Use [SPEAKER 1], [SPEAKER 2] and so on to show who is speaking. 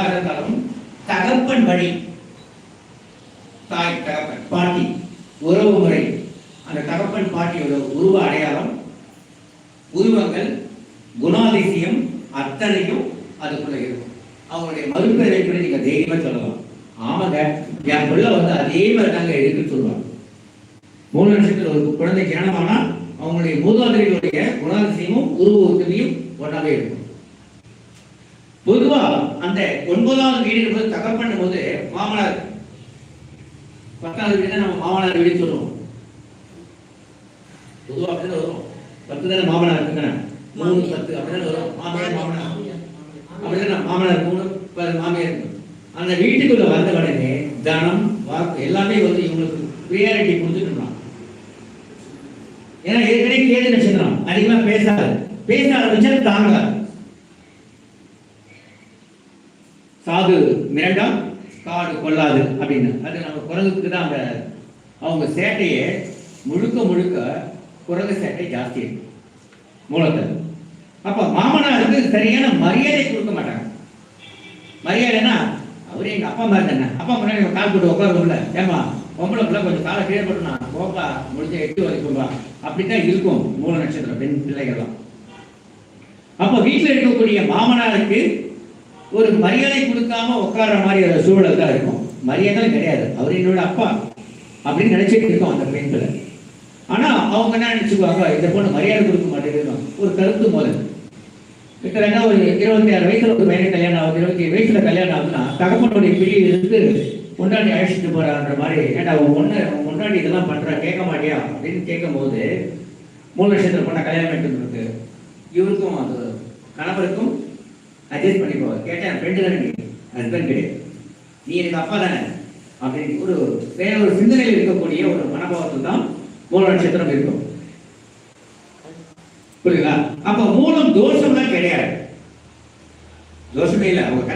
[SPEAKER 1] எதாக இருந்தாலும் தகப்பன் வழி. தாய் தகப்பன் பாட்டி உறவு முறை. அந்த தகப்பன் பாட்டியோட உருவ அடையாளம் உருவங்கள் குணாதிசயம் அத்தனையும் அதுக்குள்ள இருக்கும். அவங்களுடைய மறுபெயரை கூட நீங்க தைரியமா சொல்லலாம். ஆமாங்க என் பிள்ளை வந்து அதே மாதிரி தாங்க எடுத்து சொல்லுவாங்க. மூணு வருஷத்துல ஒரு குழந்தை ஜனனமானா அவங்களுடைய மூதாதைகளுடைய குணாதிசயமும் உருவ உதவியும் ஒன்றாவே இருக்கும். பொதுவா அந்த ஒன்பதாவது வீடு என்பது தகப்பன் போது மாமனார் பத்தாவது வீடு நம்ம மாமனார் வீடு சொல்லுவோம். பொதுவா அப்படிதான் வரும். பத்து தானே மாமனார் இருக்குங்க? மூணு பத்து அப்படிதான் வரும். மாமனார் மாமனார். அப்படிதான் மாமனார் மூணு ப- மாமியார் அந்த வீட்டுக்குள்ள வந்த உடனே தனம் வாக்கு எல்லாமே வந்து இவங்களுக்கு ப்ரியாரிட்டி கொடுத்துட்டுலாம் ஏன்னா ஏற்கனவே கேள்வி நட்சத்திரம் அதிகமா பேசாது. பேச ஆரம்பிச்சா தாங்காது சாது மிரண்டா காடு கொள்ளாது அப்படின்னு. அது நம்ம குரங்குக்கு தான் அந்த அவங்க சேட்டையே முழுக்க முழுக்க குரங்கு சேட்டை ஜாஸ்தி இருக்கு. மூலத்தை அப்போ மாமனாருக்கு சரியான மரியாதை கொடுக்க மாட்டாங்க. மரியாதைன்னா அவரே எங்கள் அப்பா மாதிரி தானே அப்பா முன்னாடி கால் போட்டு உட்காரும்ல ஏமா பொம்பளை பிள்ளை கொஞ்சம் காலை கிளியர் பண்ணணும் போப்பா முடிஞ்ச எட்டு வரைக்கும்பா அப்படித்தான் இருக்கும் மூல நட்சத்திரம் பெண் பிள்ளைகள்லாம். அப்போ வீட்டில் இருக்கக்கூடிய மாமனாருக்கு ஒரு மரியாதை கொடுக்காம உட்கார்ற மாதிரி ஒரு சூழல் தான் இருக்கும். மரியாதை கிடையாது. அவர் என்னோட அப்பா அப்படின்னு நினைச்சிட்டு இருக்கோம் அந்த பெண்களை. ஆனா அவங்க என்ன நினைச்சுக்குவாங்க? இந்த பொண்ணு மரியாதை கொடுக்க மாட்டேங்குது ஒரு கருத்து முதல். கிட்டத்தட்ட ஒரு இருபத்தி ஆறு வயசுல ஒரு பையன் கல்யாணம் ஆகுது இருபத்தி ஏழு வயசுல கல்யாணம் ஆகுதுன்னா தகப்பனுடைய பிரிவு இருந்து கொண்டாடி அழைச்சிட்டு போறான்ற மாதிரி ஏன்டா அவன் ஒன்று உன் முன்னாடி இதெல்லாம் பண்றா? கேட்க மாட்டியா? அப்படின்னு கேட்கும்போது மூணு லட்சத்துல பொண்ணை கல்யாணம் எடுத்துருக்கு இவருக்கும் அது கணவருக்கும் அட்ஜஸ்ட் பண்ணி கேட்டேன் ஃப்ரெண்டு தானே நீ? ஹஸ்பண்ட் கிடையாது நீ எனக்கு அப்பா தானே? அப்படின்னு ஒரு வேற ஒரு சிந்தனையில் இருக்கக்கூடிய ஒரு மனபாவத்தில் தான் மூல நட்சத்திரம் இருக்கும். புரியுதா? அப்ப மூலம் தோஷம்லாம் கிடையாது. தோஷமே இல்லை. அவங்க